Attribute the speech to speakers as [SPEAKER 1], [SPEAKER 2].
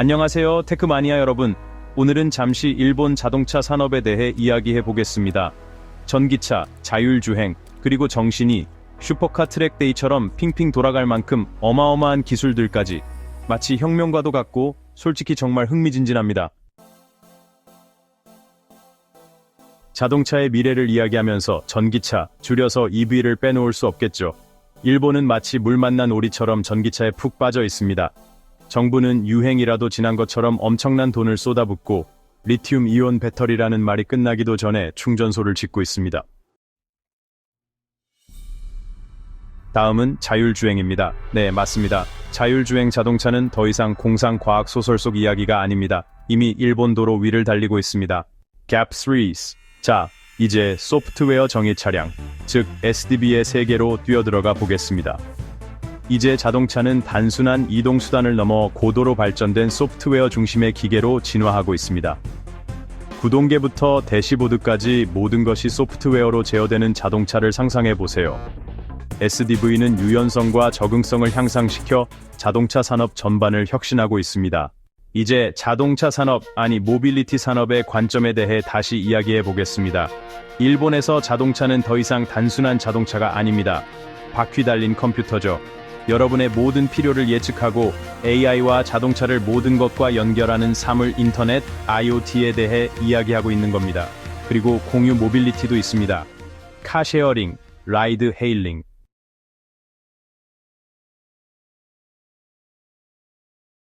[SPEAKER 1] 안녕하세요, 테크마니아 여러분. 오늘은 잠시 일본 자동차 산업에 대해 이야기해 보겠습니다. 전기차, 자율주행, 그리고 정신이 슈퍼카 트랙데이처럼 핑핑 돌아갈 만큼 어마어마한 기술들까지 마치 혁명과도 같고 솔직히 정말 흥미진진합니다. 자동차의 미래를 이야기하면서 전기차, 줄여서 EV를 빼놓을 수 없겠죠. 일본은 마치 물 만난 오리처럼 전기차에 푹 빠져 있습니다. 정부는 유행이라도 지난 것처럼 엄청난 돈을 쏟아붓고 리튬 이온 배터리라는 말이 끝나기도 전에 충전소를 짓고 있습니다. 다음은 자율주행입니다. 네, 맞습니다. 자율주행 자동차는 더 이상 공상 과학 소설 속 이야기가 아닙니다. 이미 일본 도로 위를 달리고 있습니다. GAP3s. 자, 이제 소프트웨어 정의 차량, 즉 SDB의 세계로 뛰어들어가 보겠습니다. 이제 자동차는 단순한 이동 수단을 넘어 고도로 발전된 소프트웨어 중심의 기계로 진화하고 있습니다. 구동계부터 대시보드까지 모든 것이 소프트웨어로 제어되는 자동차를 상상해 보세요. SDV는 유연성과 적응성을 향상시켜 자동차 산업 전반을 혁신하고 있습니다. 이제 자동차 산업, 아니 모빌리티 산업의 관점에 대해 다시 이야기해 보겠습니다. 일본에서 자동차는 더 이상 단순한 자동차가 아닙니다. 바퀴 달린 컴퓨터죠. 여러분의 모든 필요를 예측하고 AI와 자동차를 모든 것과 연결하는 사물 인터넷, IoT에 대해 이야기하고 있는 겁니다. 그리고 공유 모빌리티도 있습니다. 카쉐어링, 라이드 헤일링,